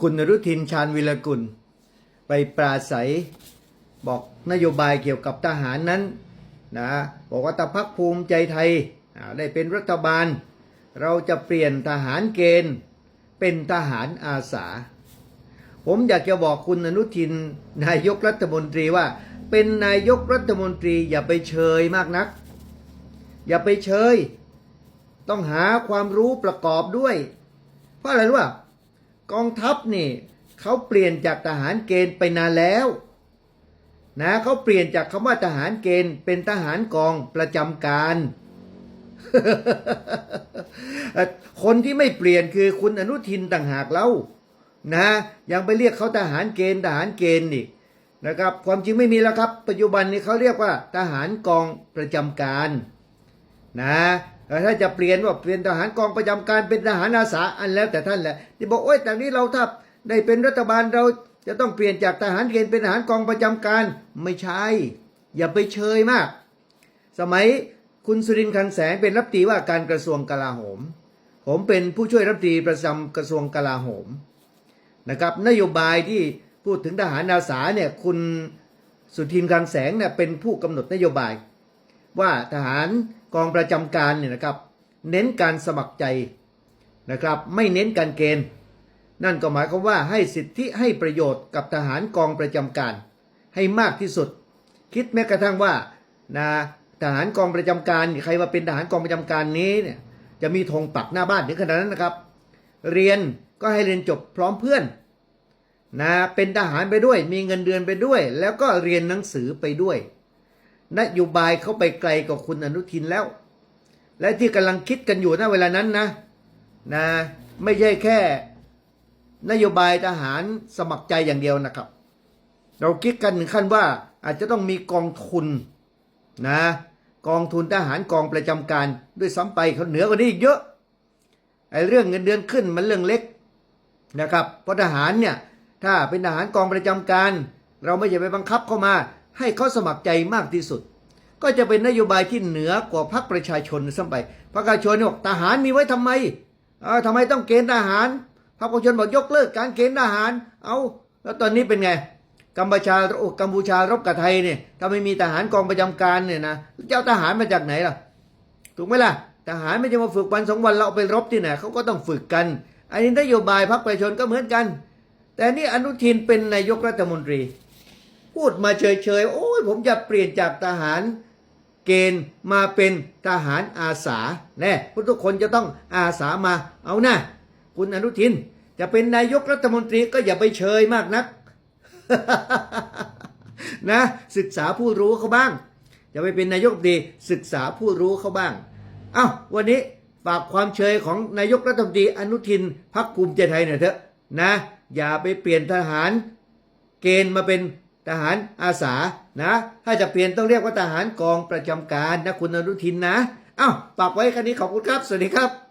คุณอนุทินชาญวิรกุล ไปปราศัยบอกนโยบายเกี่ยวกับทหารนั้นนะบอกว่าถ้าพักภูมิใจไทยได้เป็นรัฐบาล เราจะเปลี่ยนทหารเกณฑ์เป็นทหารอาสา ผมอยากจะบอกคุณอนุทินนายกรัฐมนตรีว่า เป็นนายกรัฐมนตรีอย่าไปเชยมากนัก อย่าไปเชย ต้องหาความรู้ประกอบด้วย เพราะอะไรรู้ป่ะ กองทัพนี่เขาเปลี่ยนจากทหารเกณฑ์ไปนานแล้วนะเขาเปลี่ยนจากคำว่าทหารเกณฑ์เป็นทหารกองประจำการ คนที่ไม่เปลี่ยนคือคุณอนุทินต่างหากเล่านะยังไปเรียกเขาทหารเกณฑ์ทหารเกณฑ์อีกนะครับ ความจริงไม่มีแล้วครับ ปัจจุบันนี้เขาเรียกว่าทหารกองประจำการ นะเออถ้าจะเปลี่ยนว่าเปลี่ยนทหารกองประจำการเป็นทหารอาสาอันแล้วแต่ท่านแหละที่บอกโอ้ยแต่นี้เราถ้าได้เป็นรัฐบาลเราจะต้องเปลี่ยนจากทหารเกณฑ์เป็นทหารกองประจำการไม่ใช่ อย่าไปเชยมาก สมัยคุณสุรินทร์คันแสงเป็นรัฐมนตรีว่าการกระทรวงกลาโหม ผมเป็นผู้ช่วยรัฐมนตรีประจำกระทรวงกลาโหมนะครับนโยบายที่พูดถึงทหารอาสาเนี่ยคุณสุทินคังแสงเนี่ยเป็นผู้กำหนดนโยบาย ว่าทหาร กองประจำการเนี่ยนะครับ เน้นการสมัครใจนะครับ ไม่เน้นการเกณฑ์ นั่นก็หมายความว่าให้สิทธิให้ประโยชน์กับทหารกองประจำการ ให้มากที่สุด คิดแม้กระทั่งว่านะทหารกองประจำการใครมาเป็นทหารกองประจำการนี้เนี่ยจะมีธงปักหน้าบ้านถึงขนาดนั้นนะครับ เรียนก็ให้เรียนจบพร้อมเพื่อนนะเป็นทหารไปด้วย มีเงินเดือนไปด้วย แล้วก็เรียนหนังสือไปด้วย นโยบายเขาไปไกลกว่าคุณอนุทินแล้ว และที่กำลังคิดกันอยู่ณเวลานั้นนะนะไม่ใช่แค่ นโยบายทหารสมัครใจอย่างเดียวนะครับ เราคิดกันถึงขั้นว่าอาจจะต้องมีกองทุนนะกองทุนทหารกองประจำการด้วยซ้ำไปเขาเหนือกว่านี้อีกเยอะไอ้เรื่องเงินเดือนขึ้นมันเรื่องเล็กนะครับเพราะทหารเนี่ยถ้าเป็นทหารกองประจำการ เราไม่จะไปบังคับเข้ามา ให้เขาสมัครใจมากที่สุด ก็จะเป็นนโยบายที่เหนือกว่าพรรคประชาชนซ้ำไปพรรคประชาชนบอกทหารมีไว้ทำไมเออทำไมต้องเกณฑ์ทหารพรรคประชาชนบอกยกเลิกการเกณฑ์ทหาร เอาแล้วตอนนี้เป็นไงกัมพูชากัมพูชารบกับไทยเนี่ยถ้าไม่มีทหารกองประจำการเนี่ยนะเจ้าทหารมาจากไหนล่ะ ถูกไหมล่ะทหารไม่จะมาฝึกวันสองวันเราเอาไปรบที่ไหนเขาก็ต้องฝึกกัน อันนี้นโยบายพรรคประชาชนก็เหมือนกัน แต่นี่อนุทินเป็นนายกรัฐมนตรี พูดมาเฉยๆ โอ้ยผมจะเปลี่ยนจากทหารเกณฑ์มาเป็นทหารอาสาแน่ทุกคนจะต้องอาสามาเอานะคุณอนุทิน จะเป็นนายกรัฐมนตรีก็อย่าไปเชยมากนัก นะศึกษาผู้รู้เขาบ้าง จะไปเป็นนายกดีศึกษาผู้รู้เขาบ้าง เอ้าวันนี้ฝากความเชยของนายกรัฐมนตรีอนุทินพักภูมิใจไทยหน่อยเถอะนะ อย่าไปเปลี่ยนทหาร เกณฑ์มาเป็น ทหารอาสานะ ถ้าจะเปลี่ยนต้องเรียกว่าทหารกองประจำการนะคุณอนุทินนะเอ้าฝากไว้แค่นี้ขอบคุณครับ สวัสดีครับ